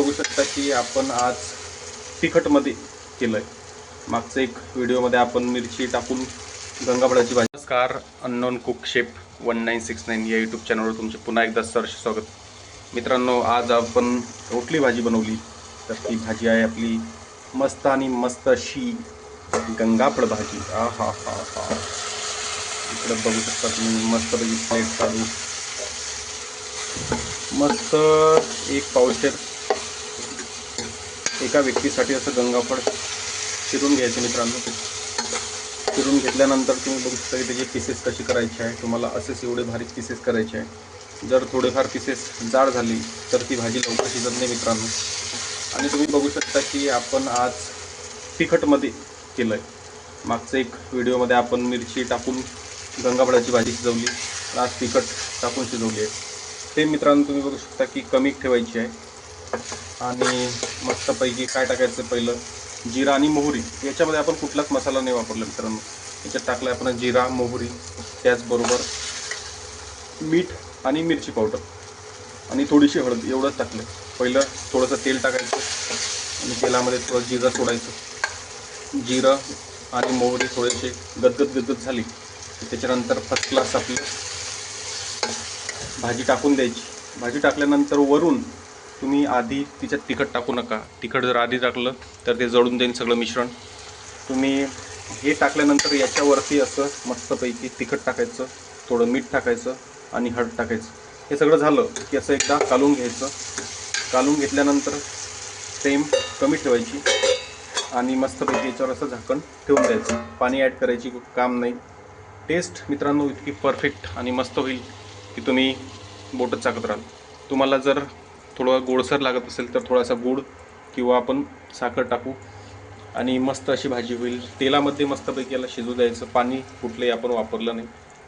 बघू शकता की आपण आज तिखटमध्ये केलं आहे मागचं एक व्हिडिओमध्ये आपण मिरची टाकून गंगाबळाची भाजी नमस्कार unknown cook shape one nine six nine या यूट्यूब चॅनलवर तुमचे पुन्हा एकदा सरस स्वागत. मित्रांनो आज आपण रोटली भाजी बनवली. तर ती भाजी आहे आपली मस्त आणि मस्त अशी गंगाफळ भाजी. आ हा हा हा. इकडं बघू शकता तुम्ही मस्त पैकी प्लेट काढू मस्त एक पावशेर एका व्यक्तीसाठी असं गंगाफळ चिरून घ्यायचं मित्रांनो. चिरून घेतल्यानंतर तुम्ही बघू शकता की त्याची पीसेस कशी करायची आहे. तुम्हाला असेच एवढे भारी पीसेस करायचे आहे. जर थोडेफार पीसेस जाड झाली तर ती भाजी लवकर शिजत नाही मित्रांनो. आणि तुम्ही बघू शकता की आपण आज तिखटमध्ये केलं आहे मागचं एक व्हिडिओमध्ये आपण मिरची टाकून गंगाफळाची भाजी शिजवली आज तिखट टाकून शिजवली आहे. ते मित्रांनो तुम्ही बघू शकता की कमी ठेवायची आहे. आणि मस्तपैकी काय टाकायचं पहिलं? जिरा आणि मोहरी. याच्यामध्ये आपण कुठलाच मसाला नाही वापरला मित्रांनो. याच्यात टाकलं आपण जिरा मोहरी त्याचबरोबर मीठ आणि मिरची पावडर. आणि थोडीशी हळद एवढंच टाकलं पहिलं थोडंसं तेल टाकायचं आणि तेलामध्ये थोडं जिरं सोडायचं. जिरं आणि मोहरी थोडेसे गदगद गदगद झाली. त्याच्यानंतर फर्स्ट क्लास आपली भाजी टाकून द्यायची. भाजी टाकल्यानंतर वरून तुम्ही आधी तिच्यात तिखट टाकू नका. तिखट जर आधी टाकलं तर ते जळून जाईल सगळं मिश्रण. तुम्ही हे टाकल्यानंतर याच्यावरती असं मस्तपैकी तिखट टाकायचं थोडं मीठ टाकायचं आणि हळद टाकायचं. हे सगळं झालं की असं एकदा कालून घ्यायचं. कालून घेतल्यानंतर फ्लेम कमी ठेवायची आणि मस्तपैकी याच्यावर असं झाकण ठेवून द्यायचं. पाणी ॲड करायची काम नाही. टेस्ट मित्रांनो इतकी परफेक्ट आणि मस्त होईल की तुम्ही बोटच चाकत राहाल. तुम्हाला जर थोडं गोडसर लागत असेल तर थोडासा गूळ किंवा आपण साखर टाकू. आणि मस्त अशी भाजी होईल. तेलामध्ये मस्तपैकी याला शिजू द्यायचं. पाणी कुठलंही आपण वापरलं नाही.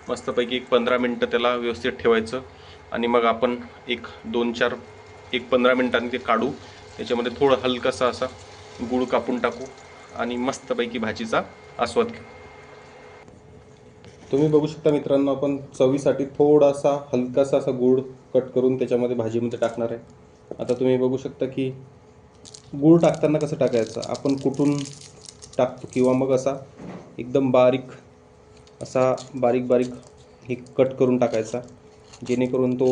मस्तपैकी एक पंधरा मिनटं त्याला व्यवस्थित ठेवायचं. आणि मग आपण एक दोन चार एक पंधरा मिनटांनी ते काढू. त्याच्यामध्ये थोडं हलकासा असा गूळ कापून टाकू. आणि मस्तपैकी भाजीचा आस्वाद घेऊ. तुम्ही बघू शकता मित्रांनो आपण चवीसाठी थोडासा हलकासा असा गूळ कट करून त्याच्यामध्ये भाजीमध्ये टाकणार आहे. आता तुम्ही बघू शकता की गूळ टाकताना कसं टाकायचं? आपण कुठून टाकतो? किंवा मग असा एकदम बारीक असा बारीक बारीक हे कट करून टाकायचा जेणेकरून तो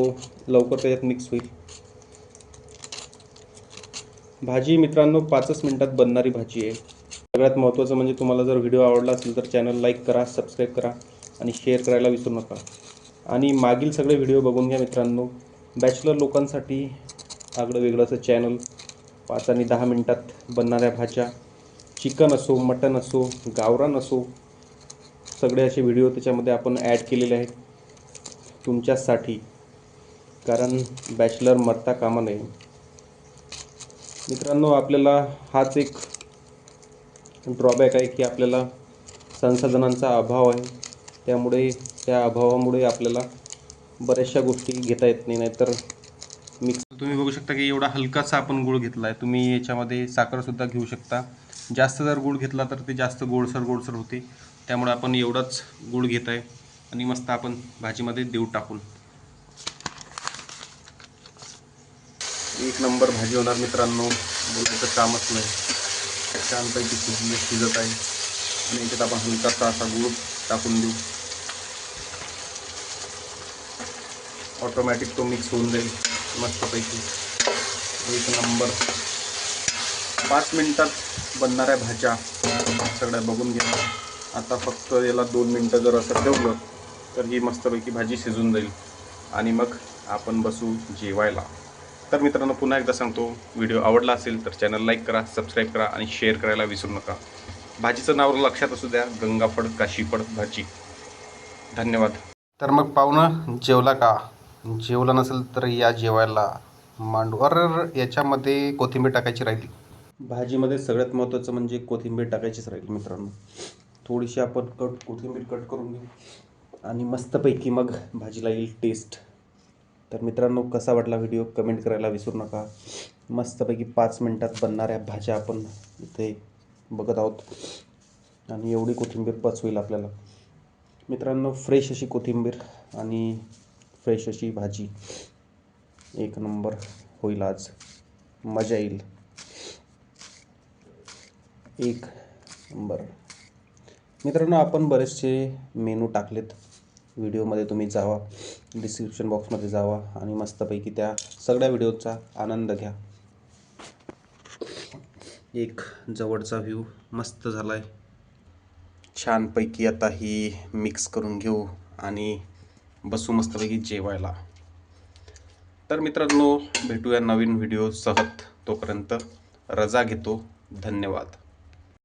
लवकर त्याच्यात मिक्स होईल. भाजी मित्रांनो पाचच मिनटात बनणारी भाजी आहे. सगळ्यात महत्त्वाचं म्हणजे तुम्हाला जर व्हिडिओ आवडला असेल तर चॅनल लाईक करा सबस्क्राईब करा आणि शेअर करायला विसरू नका. आणि मागील सगळे व्हिडिओ बघून घ्या मित्रांनो. बॅचलर लोकांसाठी आगळं वेगळं असं चॅनल पाच आणि दहा मिनटात बनणाऱ्या भाज्या. चिकन असो मटन असो गावरान असो सगळे असे व्हिडिओ त्याच्यामध्ये आपण ॲड केलेले आहेत. तुमच्यासाठी. कारण बॅचलर मरता कामा नये. मित्रांनो आपल्याला हाच एक ड्रॉबॅक आहे की आपल्याला संसाधनांचा अभाव आहे. त्यामुळे त्या अभावामुळे आपल्याला बऱ्याचशा गोष्टी घेता येत नाही नाहीतर मिक्स तुम्ही बघू शकता की एवढा हलकासा आपण गूळ घेतला आहे तुम्ही याच्यामध्ये साखरसुद्धा घेऊ शकता. जास्त जर गूळ घेतला तर ते जास्त गोडसर गोडसर होते. त्यामुळे आपण एवढाच गूळ घेत आहे आणि मस्त आपण भाजीमध्ये देऊ टाकून. एक नंबर भाजी होणार मित्रांनो. बोलायचं कामच नाही. छानपैकी शिजली शिजत आहे. आणि याच्यात आपण हलकासा असा गूळ टाकून देऊ. ऑटोमॅटिक तो मिक्स होऊन जाईल. मस्तपैकी एक नंबर. पाच मिनटात बनणाऱ्या भाज्या सगळ्या बघून घ्या. आता फक्त याला दोन मिनटं जर असं ठेवलं तर ही मस्तपैकी भाजी शिजून जाईल. आणि मग आपण बसू जेवायला. तर मित्रांनो पुन्हा एकदा सांगतो व्हिडिओ आवडला असेल तर चॅनल लाईक करा सबस्क्राईब करा आणि शेअर करायला विसरू नका. भाजीचं नाव लक्षात असू द्या गंगाफळ काशीफळ भाजी. धन्यवाद. तर मग पाहुणं जेवला का? जेवला नसेल तर या जेवायला मांडू. अरे याच्यामध्ये कोथिंबीर टाकायची राहिली. भाजीमध्ये सगळ्यात महत्त्वाचं म्हणजे कोथिंबीर टाकायचीच राहील मित्रांनो. थोडीशी आपण कट कोथिंबीर कट करून घेऊ. आणि मस्तपैकी मग भाजीला येईल टेस्ट तर मित्रांनो कसा वाटला व्हिडिओ कमेंट करायला विसरू नका. मस्तपैकी पाच मिनटात बनणाऱ्या भाज्या आपण इथे बघत आहोत. आणि एवढी कोथिंबीर पचवेल आपल्याला. मित्रांनो फ्रेश अशी कोथिंबीर आणि फ्रेश अशी भाजी. एक नंबर होईल आज. मजा येईल. एक नंबर. मित्रांनो आपण बरेचसे मेनू टाकलेत. व्हिडिओमध्ये तुम्ही जावा. डिस्क्रिप्शन बॉक्समध्ये जावा आणि मस्तपैकी त्या सगळ्या व्हिडिओचा आनंद घ्या. एक जवळचा व्ह्यू मस्त झाला आहे छानपैकी आता ही मिक्स करून घेऊ आणि बसू मस्तपैकी जेवायला. तर मित्रांनो भेटूया नवीन व्हिडिओसह तोपर्यंत रजा घेतो. धन्यवाद.